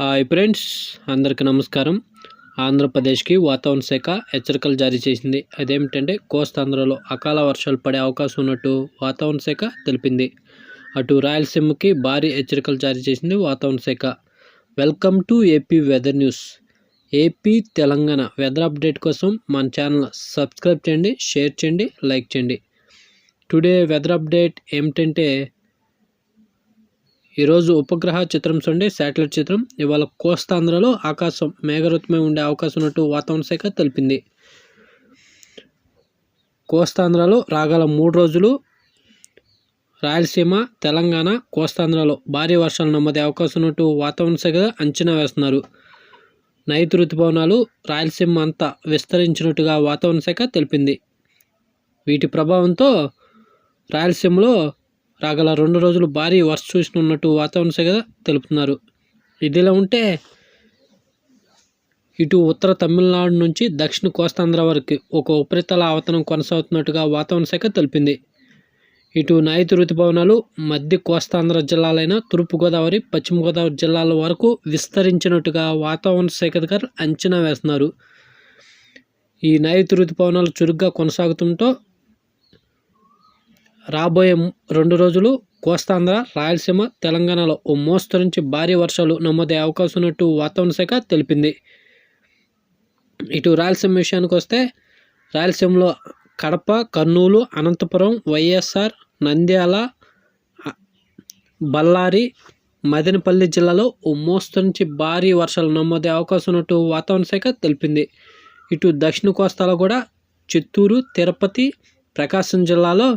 Hi friends అందరికీ నమస్కారం. ఆంధ్రప్రదేశ్కి వాతావరణ శాఖ హెచ్చరికలు జారీ చేసింది. అదేమిటంటే కోస్తాంధ్రలో అకాల వర్షాలు పడే అవకాశం ఉన్నట్టు వాతావరణ శాఖ తెలిపింది. అటు రాయలసీమకి భారీ హెచ్చరికలు జారీ చేసింది వాతావరణ శాఖ. Welcome to AP weather news. AP Telangana weather update కోసం మన ఛానల్ సబ్స్క్రైబ్ చేయండి షేర్ చేయండి లైక్ చేయండి. టుడే వెదర్ అప్డేట్ ఏమిటంటే ఈరోజు ఉపగ్రహ చిత్రం చూడండి శాటిలైట్ చిత్రం. ఇవాళ కోస్తాంధ్రలో ఆకాశం మేఘరూతమై ఉండే అవకాశం ఉన్నట్టు వాతావరణ శాఖ తెలిపింది. కోస్తాంధ్రలో రాగల మూడు రోజులు. రాయలసీమ తెలంగాణ కోస్తాంధ్రలో భారీ వర్షాలు నమ్మదే అవకాశం ఉన్నట్టు వాతావరణ శాఖ అంచనా వేస్తున్నారు. నైతి ఋతుపవనాలు రాయలసీమ అంతా విస్తరించినట్టుగా వాతావరణ శాఖ తెలిపింది. వీటి ప్రభావంతో రాయలసీమలో రాగల రెండు రోజులు భారీ వర్ష సూచన ఉన్నట్టు వాతావరణ శాఖ తెలుపుతున్నారు. ఇదిలా ఉంటే ఇటు ఉత్తర తమిళనాడు నుంచి దక్షిణ కోస్తాంధ్ర వరకు ఒక ఉపరితల ఆవతనం కొనసాగుతున్నట్టుగా వాతావరణ శాఖ తెలిపింది. ఇటు నైరుతి ఋతుపవనాలు మధ్య కోస్తాంధ్ర జిల్లాలైన తూర్పుగోదావరి పశ్చిమ గోదావరి జిల్లాల వరకు విస్తరించినట్టుగా వాతావరణ శాఖ అధికారులు అంచనా వేస్తున్నారు. ఈ నైరుతి ఋతుపవనాలు చురుగ్గా కొనసాగుతుంటో రాబోయే రెండు రోజులు కోస్తాంధ్ర రాయలసీమ తెలంగాణలో ఓ మోస్తరు నుంచి భారీ వర్షాలు నమోదయ్యే అవకాశం ఉన్నట్టు వాతావరణ శాఖ తెలిపింది. ఇటు రాయలసీమ విషయానికి వస్తే రాయలసీమలో కడప కర్నూలు అనంతపురం వైఎస్ఆర్ నంద్యాల బళ్ళారి మదనపల్లి జిల్లాలో ఓ మోస్తరు నుంచి భారీ వర్షాలు నమోదయ్యే అవకాశం ఉన్నట్టు వాతావరణ శాఖ తెలిపింది. ఇటు దక్షిణ కోస్తాలో కూడా చిత్తూరు తిరుపతి ప్రకాశం జిల్లాలో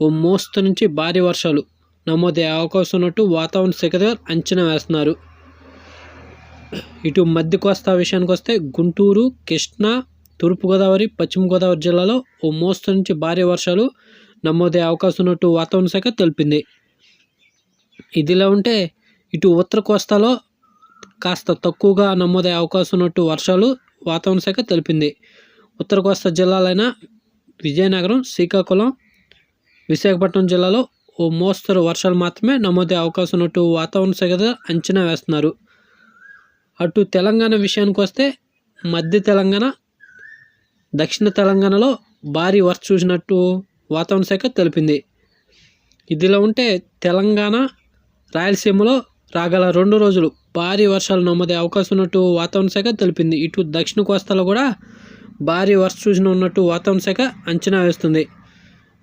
ఓ మోస్తు నుంచి భారీ వర్షాలు. నమోదయ్యే అవకాశం ఉన్నట్టు వాతావరణ శాఖ అంచనా వేస్తున్నారు. ఇటు మధ్య కోస్తా విషయానికి వస్తే గుంటూరు కృష్ణా తూర్పుగోదావరి పశ్చిమ గోదావరి జిల్లాలో ఓ మోస్తరు నుంచి భారీ వర్షాలు నమోదయ్యే అవకాశం ఉన్నట్టు వాతావరణ శాఖ తెలిపింది. ఇదిలా ఉంటే ఇటు ఉత్తర కోస్తాలో కాస్త తక్కువగా నమోదయ్యే అవకాశం ఉన్నట్టు వర్షాలు వాతావరణ శాఖ తెలిపింది. ఉత్తర కోస్తా జిల్లాలైన విజయనగరం శ్రీకాకుళం విశాఖపట్నం జిల్లాలో ఓ మోస్తరు వర్షాలు మాత్రమే నమోదే అవకాశం ఉన్నట్టు వాతావరణ శాఖ అంచనా వేస్తున్నారు. అటు తెలంగాణ విషయానికి వస్తే మధ్య తెలంగాణ దక్షిణ తెలంగాణలో భారీ వర్ష చూసినట్టు వాతావరణ శాఖ తెలిపింది. ఇదిలా ఉంటే తెలంగాణ రాయలసీమలో రాగల రెండు రోజులు భారీ వర్షాలు నమోదే అవకాశం ఉన్నట్టు వాతావరణ శాఖ తెలిపింది. ఇటు దక్షిణ కోస్తాలో కూడా భారీ వర్ష చూసిన ఉన్నట్టు వాతావరణ శాఖ అంచనా వేస్తుంది.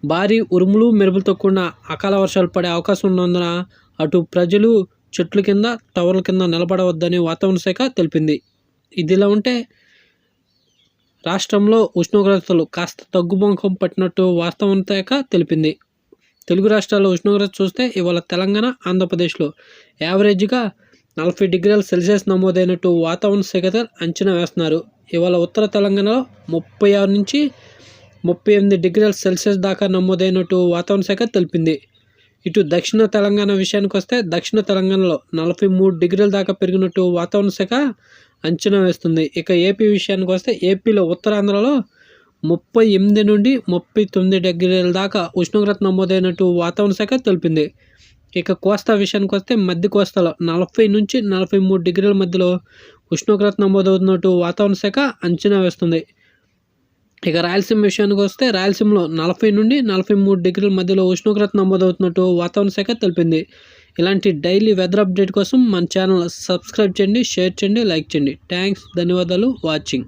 భారీ ఉరుములు మెరుపులతో కూడిన అకాల వర్షాలు పడే అవకాశం ఉన్నందున అటు ప్రజలు చెట్ల కింద టవర్ల కింద నిలబడవద్దని వాతావరణ శాఖ తెలిపింది. ఇదిలా ఉంటే రాష్ట్రంలో ఉష్ణోగ్రతలు కాస్త తగ్గుముఖం పట్టినట్టు వాతావరణ శాఖ తెలిపింది. తెలుగు రాష్ట్రాల్లో ఉష్ణోగ్రత చూస్తే ఇవాళ తెలంగాణ ఆంధ్రప్రదేశ్లో యావరేజ్గా నలభై డిగ్రీల సెల్సియస్ నమోదైనట్టు వాతావరణ శాఖ అంచనా వేస్తున్నారు. ఇవాళ ఉత్తర తెలంగాణలో ముప్పై ఆరు నుంచి ముప్పై ఎనిమిది డిగ్రీల సెల్సియస్ దాకా నమోదైనట్టు వాతావరణ శాఖ తెలిపింది. ఇటు దక్షిణ తెలంగాణ విషయానికి వస్తే దక్షిణ తెలంగాణలో నలభై మూడు డిగ్రీల దాకా పెరిగినట్టు వాతావరణ శాఖ అంచనా వేస్తుంది. ఇక ఏపీ విషయానికి వస్తే ఏపీలో ఉత్తరాంధ్రలో ముప్పై ఎనిమిది నుండి ముప్పై తొమ్మిది డిగ్రీల దాకా ఉష్ణోగ్రత నమోదైనట్టు వాతావరణ శాఖ తెలిపింది. ఇక కోస్తా విషయానికి వస్తే మధ్య కోస్తాలో నలభై నుంచి నలభై మూడు డిగ్రీల మధ్యలో ఉష్ణోగ్రత నమోదవుతున్నట్టు వాతావరణ శాఖ అంచనా వేస్తుంది. ఇక రాయలసీమ విషయానికి వస్తే రాయలసీమలో నలభై నుండి నలభై మూడు డిగ్రీల మధ్యలో ఉష్ణోగ్రత నమోదవుతున్నట్టు వాతావరణ శాఖ తెలిపింది. ఇలాంటి డైలీ వెదర్ అప్డేట్ కోసం మన ఛానల్ సబ్స్క్రైబ్ చేయండి షేర్ చేయండి లైక్ చేయండి. థ్యాంక్స్ ధన్యవాదాలు వాచింగ్.